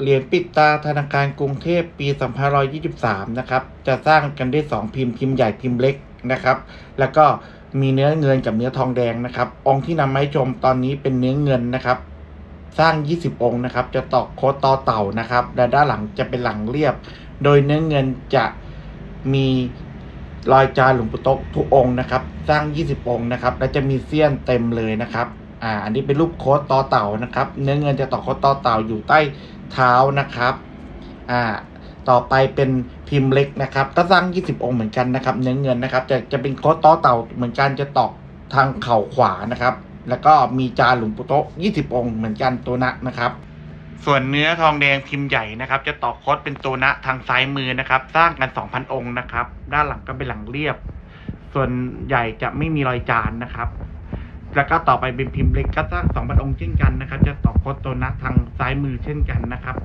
เหรียญปิดตาธนาคารกรุงเทพปี2523 นะครับ จะสร้างกันได้2พิมพ์พิมพ์ใหญ่พิมพ์เล็กนะครับ แล้วก็มีเนื้อเงินกับเนื้อทองแดงนะครับ องค์ที่นำมาให้ชมตอนนี้เป็นเนื้อเงินนะครับ สร้าง 20 องค์นะครับ จะตอกโคต่อเต่านะครับและด้านหลังจะเป็นหลังเรียบ โดยเนื้อเงินจะมีรอยจานหลวงปู่โต๊ะทุกองค์นะครับ สร้าง 20 องค์นะครับ และจะมีเสี้ยนเต็มเลยนะครับอ่าอันนี้เป็นรูปโคต่อเต่านะครับ เนื้อเงินจะตอกโคต่อเต่าอยู่ใต้ เท้านะครับ อ่า ต่อไปเป็นพิมพ์เล็กนะครับก็สร้าง20 องค์เหมือนกันนะครับ เนื้อเงินนะครับ จะจะเป็นโค้ดต่อเต่าเหมือนกันจะตอกทางเข่าขวานะครับ แล้วก็มีจานหลวงปู่โต๊ะ20 องค์เหมือนกันตัวนะนะครับส่วนเนื้อทองแดงพิมพ์ใหญ่นะครับ จะตอกโคดเป็นตัวนะทางซ้ายมือนะครับ สร้างกัน 2,000 องค์นะครับ ด้านหลังก็เป็นหลังเรียบ ส่วนใหญ่จะไม่มีรอยจานนะครับ แล้วก็ต่อไปเป็นพิมพ์เล็กก็สร้าง2,000องค์เช่นกันนะครับ จะต่อโคตัวนะทางซ้ายมือเช่นกันนะครับ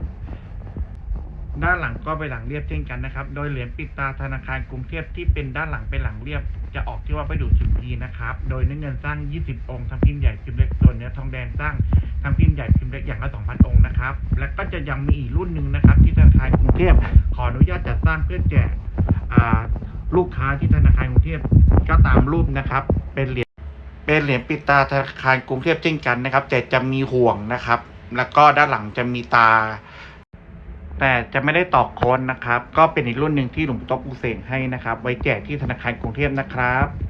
ด้านหลังก็เป็นหลังเรียบเช่นกันนะครับ โดยเหรียญปิดตาธนาคารกรุงเทพที่เป็นด้านหลังเป็นหลังเรียบ จะออกที่ว่าไปดูชิมพีนะครับ โดยเนื้อเงินสร้าง 20 องค์ทั้งพิมพ์ใหญ่พิมพ์เล็กส่วนเนื้อทองแดงสร้างทั้งพิมพ์ใหญ่พิมพ์เล็กอย่างละ2,000 องค์นะครับ แล้วก็จะยังมีอีกรุ่นหนึ่งนะครับ ที่ธนาคารกรุงเทพขออนุญาตจัดสร้างเพื่อแจกลูกค้าที่ธนาคารกรุงเทพก็ตามรูปนะครับ เป็นเหรียญ เป็นเหรียญปิดตาธนาคารกรุงเทพเช่นกันนะครับ แต่จะมีห่วงนะครับ แล้วก็ด้านหลังจะมีตา แต่จะไม่ได้ตอกโค้นนะครับ ก็เป็นอีกรุ่นหนึ่งที่หลวงปู่ต๊อกอุเสงให้นะครับ ไว้แจกที่ธนาคารกรุงเทพนะครับ